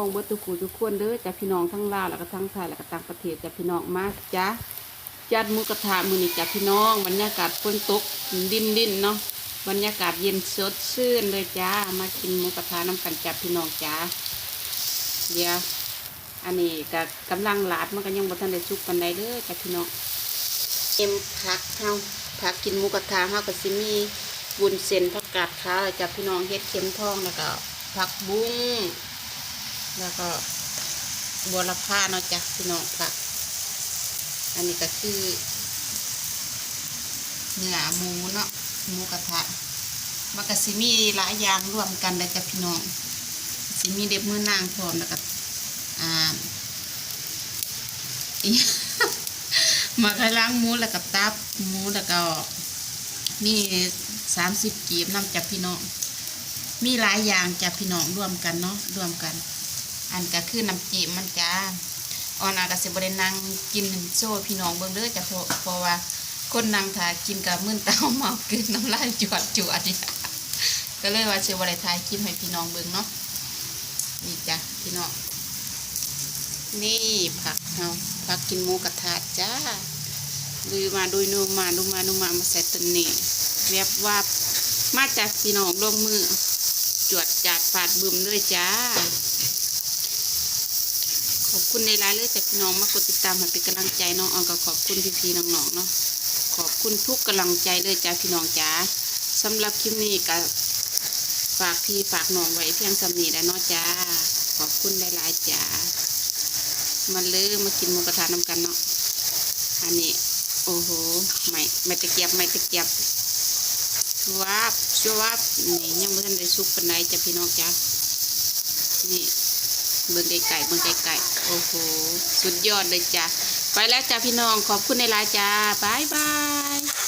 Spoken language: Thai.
องเบิดทุกผู้ทุกคนเด้อจ้ะพี่น้องทั้งลาวแล้วก็ทั้งไทยแล้วก็ต่างประเทศจ้ะพี่น้องมากจ้ะจัดมูกระทะมือนี้จ้ะพี่น้องบรรยากาศฝนตกดินดินเนาะบรรยากาศเย็นสดชื่นเลยจ้ามากินมูกระทะน้ำกันจ้ะพี่น้องจ้าเดี๋ยวอันนี้ก็กำลังลาดมันก็ยังบ่ทันได้สุกปานใดเด้อจ้ะพี่น้องเอ็มผักเฮาผักกินมูกระทะเฮาก็สิมีวุ้นเส้นผักกาดขาวจ้ะพี่น้องเฮ็ดเข็มทองแล้วก็ผักบุ้ง แล้วก็บัวละพาเนาะจ้ะพี่น้องผัก อันนี้ก็คือเนื้อหมูเนาะหมูกระทะมันก็สิมีหลายอย่างรวมกันเลยจ้ะพี่น้องสิมีเด็บมือนางพร้อมแล้วก็อ่าอีมาคล้างหมูแล้วก็ตับหมูแล้วก็มีสามสิบกีบน้ำจ้ะพี่น้อง มีหลายอย่างจ้ะพี่น้องรวมกันเนาะรวมกัน อันก็คือน้ำจีบมันจ้าออนอากาศบรินั่งกินโซ่พี่น้องเบิ่งเด้อจะเพราะเพราะว่าคนนั่งถ่ายกินกับมื่นเต้าเมากินน้ำลายจวดจวดนี่ก็เลยว่าเชวบริทายกินให้พี่น้องเบิ่งเนาะนี่จ้ะพี่น้องนี่ผักเฮาผักกินหมูกระทะจ้าดูมาดูนูมาดูมาดูมามาใส่ตันนี่แวบวับมาจากพี่น้องลงมือ จวดจาดฝาดบึมเลยจ้า ขอบคุณในรายเลยจากพี่น้องมากดติดตามมาเป็นกำลังใจน้องออนก็ขอบคุณพี่ๆน้องๆเนาะขอบคุณทุกกำลังใจเลยจ้าพี่น้องจ้าสำหรับคลิปนี้ก็ฝากพี่ฝากน้องไว้เพียงสำนีแล้วเนาะจ้าขอบคุณหลายๆจ้ามาเลยมากินหมูกระทะน้ำกันเนาะอันนี้โอ้โหไม่ไม่ตะเกียบไม่ตะเกียบชวบชวบนี่ยังไม่ทันได้สุกปานใดจ้ะพี่น้องจ้านี่ เบิ่งไก่ๆเบิ่งไก่ๆโอ้โห สุดยอดเลยจ้ะ ไปแล้วจ้าพี่น้อง ขอบคุณในไลน์จ้าบายบาย